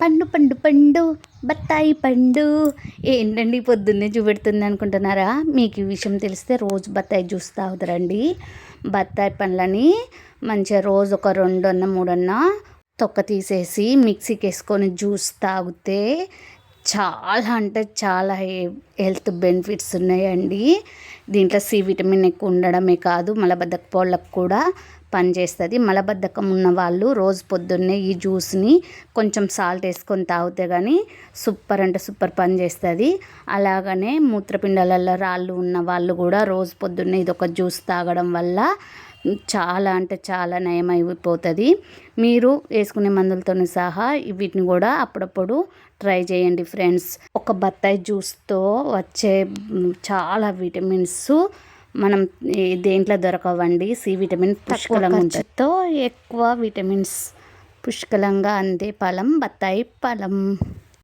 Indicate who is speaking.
Speaker 1: పండు పండు పండు బత్తాయి పండు. ఏంటండి పొద్దున్నే చూపెడుతుంది అనుకుంటున్నారా? మీకు ఈ విషయం తెలిస్తే రోజు బత్తాయి జ్యూస్ తాగుతారండి. బత్తాయి పండ్లని మంచిగా రోజు ఒక రెండన్న మూడన్న తొక్క తీసేసి మిక్సీకి వేసుకొని జ్యూస్ తాగితే చాలా అంటే చాలా హెల్త్ బెనిఫిట్స్ ఉన్నాయండి. దీంట్లో సి విటమిన్ ఎక్కువ ఉండడమే కాదు మలబద్ధక పోళ్ళకు కూడా పనిచేస్తుంది. మలబద్ధకం ఉన్న వాళ్ళు రోజు పొద్దున్నే ఈ జ్యూస్ని కొంచెం సాల్ట్ వేసుకొని తాగితే కానీ సూపర్ అంటే సూపర్ పని చేస్తుంది అలాగనే మూత్రపిండాలలో రాళ్ళు ఉన్న వాళ్ళు కూడా రోజు పొద్దున్నే ఇది ఒక జ్యూస్ తాగడం వల్ల చాలా అంటే చాలా నయం అయిపోతుంది మీరు వేసుకునే మందులతో సహా వీటిని కూడా అప్పుడప్పుడు ట్రై చేయండి ఫ్రెండ్స్. ఒక బత్తాయి జ్యూస్తో వచ్చే చాలా విటమిన్స్ మనం దేంట్లో దొరకవండి. సి విటమిన్ పుష్కలంగా ఉంటుందో. ఎక్కువ విటమిన్స్ పుష్కలంగా అందే ఫలం బత్తాయి ఫలం